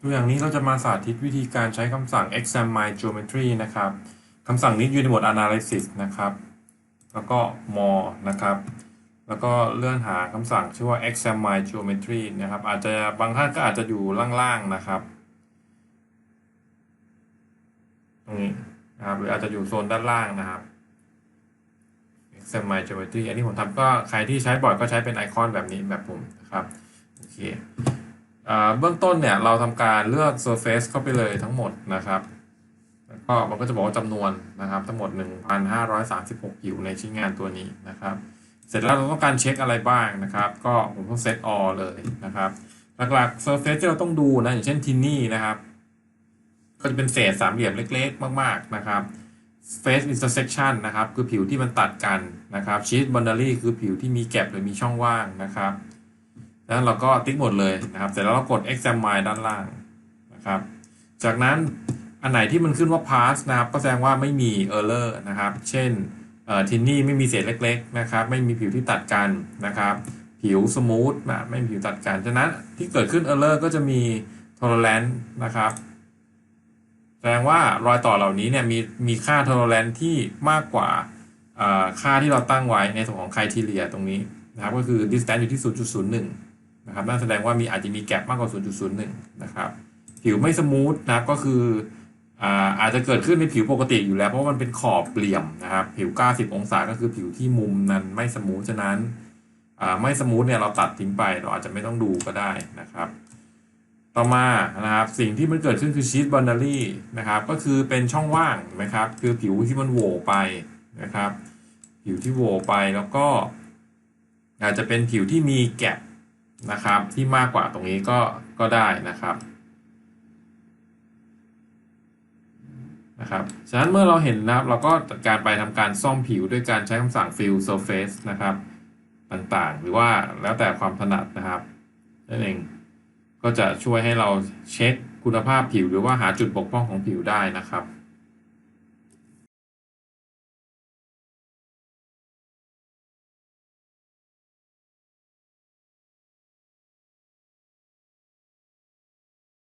ตัวอย่างนี้เราจะมาสาธิตวิธีการใช้คำสั่ง examine geometry นะครับคำสั่งนี้อยู่ในหมวด analysis นะครับ แล้วก็ more นะครับ แล้วก็เลื่อนหาคำสั่งชื่อว่า examine geometry นะครับ อาจจะบางท่านก็อาจจะอยู่ล่างๆนะครับ ตรงนี้นะครับ หรืออาจจะอยู่โซนด้านล่างนะครับ examine geometry อันนี้ผมทำก็ใครที่ใช้บ่อยก็ใช้เป็นไอคอนแบบนี้แบบผมนะครับ โอเค เบื้องต้นเนี่ยเราทำการเลือก surface เข้าไปเลยทั้งหมดนะครับแล้วก็มันก็จะบอกว่าจำนวนนะครับ ทั้งหมด 1,536ผิวในชิ้นงานตัวนี้นะครับ เสร็จแล้วเราต้องการเช็คอะไรบ้างนะครับ ก็ผมต้อง set all เลยนะครับหลักๆ surface ที่เราต้องดูนะอย่างเช่นที่นี่นะครับ ก็จะเป็นเศษสามเหลี่ยมเล็ก ๆ มาก ๆนะครับ face intersection นะครับ คือผิวที่มันตัดกันนะครับ sheet boundary คือผิวที่มีแกลบหรือมีช่องว่างนะครับ แล้วเราก็ติ๊กหมดเลยนะครับ เสร็จแล้วเรากด examine ด้านล่างนะครับ จากนั้นอันไหนที่มันขึ้นว่า pass นะครับ ก็แสดงว่าไม่มี error นะครับ เช่นเอ่อทินนี่ไม่มีเศษเล็ก ๆ นะครับ ไม่มีผิวที่ตัดกันนะครับ ผิว smooth นะไม่มีผิวตัดกัน ฉะนั้นที่เกิดขึ้น error ก็จะมี tolerance นะครับ แสดงว่ารอยต่อเหล่านี้เนี่ยมีมีค่า tolerance ที่มากกว่าค่าที่เราตั้งไว้ในส่วนของ criteria ตรงนี้นะครับ ก็คือ distance อยู่ที่ 0.01 นะครับนั่นแสดงว่ามีอาจจะมีแกลบมากกว่า 0.01 นะครับ ผิวไม่สมูทนะก็คืออาอาจจะเกิดขึ้นในผิวปกติอยู่แล้ว เพราะว่ามันเป็นขอบเหลี่ยมนะครับ ผิว 90 องศาก็คือผิวที่มุมนั้นไม่สมูทฉะนั้นไม่สมูทเนี่ยเราตัดทิ้งไปเราอาจจะไม่ต้องดูก็ได้นะครับ ต่อมานะครับสิ่งที่มันเกิดขึ้นคือชีสบอนดารี่นะครับก็คือเป็นช่องว่างนะครับ คือผิวที่มันโหว่ไปนะครับ ผิวที่โหว่ไปแล้วก็ อาจจะเป็นผิวที่มีแกลบ นะครับ ที่มากกว่าตรงนี้ก็ก็ได้นะครับนะครับ ฉะนั้นเมื่อเราเห็นนะครับ เราก็จัดการไปทำการซ่อมผิวด้วยการใช้คำสั่ง fill surface นะครับ ต่างๆ หรือว่าแล้วแต่ความถนัดนะครับนั่นเองก็จะช่วยให้เราเช็คคุณภาพผิวหรือว่าหาจุดบกพร่องของผิวได้นะครับ